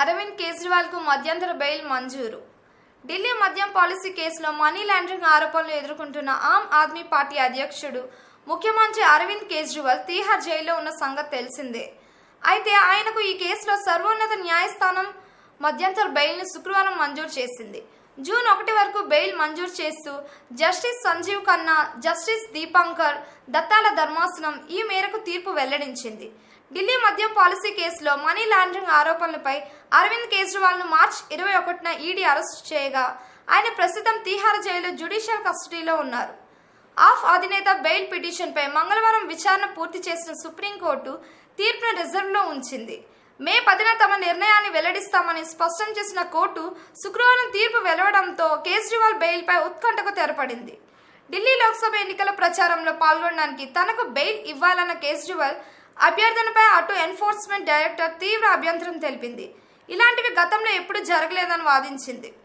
అరవింద్ కేజ్రీవాల్కు మధ్యంతర బెయిల్ మంజూరు. ఢిల్లీ మద్యం పాలసీ కేసులో మనీ లాండరింగ్ ఆరోపణలు ఎదుర్కొంటున్న ఆమ్ ఆద్మీ పార్టీ అధ్యక్షుడు ముఖ్యమంత్రి అరవింద్ కేజ్రీవాల్ తీహార్ జైల్లో ఉన్న సంగతి తెలిసిందే. అయితే ఆయనకు ఈ కేసులో సర్వోన్నత న్యాయస్థానం మధ్యంతర బెయిల్ను శుక్రవారం మంజూరు చేసింది. జూన్ ఒకటి వరకు బెయిల్ మంజూరు చేస్తూ జస్టిస్ సంజీవ్ ఖన్నా జస్టిస్ దీపాంకర్ దత్తాల ధర్మాసనం ఈ మేరకు తీర్పు వెల్లడించింది. ఢిల్లీ మద్యం పాలసీ కేసులో మనీ లాండరింగ్ ఆరోపణలపై అరవింద్ కేజ్రీవాల్ను మార్చ్ ఇరవై ఒకటిన ఈడీ అరెస్ట్ చేయగా ఆయన ప్రస్తుతం తీహార్ జైలు జ్యుడిషియల్ కస్టడీలో ఉన్నారు. ఆఫ్ అధినేత బెయిల్ పిటిషన్పై మంగళవారం విచారణ పూర్తి చేసిన సుప్రీంకోర్టు తీర్పును రిజర్వ్లో ఉంచింది. మే పదిన తమ నిర్ణయాన్ని వెల్లడిస్తామని స్పష్టం చేసిన కోర్టు శుక్రవారం తీర్పు వెలువడంతో కేజ్రీవాల్ బెయిల్పై ఉత్కంఠకు తెరపడింది. ఢిల్లీ లోక్సభ ఎన్నికల ప్రచారంలో పాల్గొనడానికి తనకు బెయిల్ ఇవ్వాలన్న కేజ్రీవాల్ అభ్యర్థనపై అటు ఎన్ఫోర్స్మెంట్ డైరెక్టర్ తీవ్ర అభ్యంతరం తెలిపింది. ఇలాంటివి గతంలో ఎప్పుడూ జరగలేదని వాదించింది.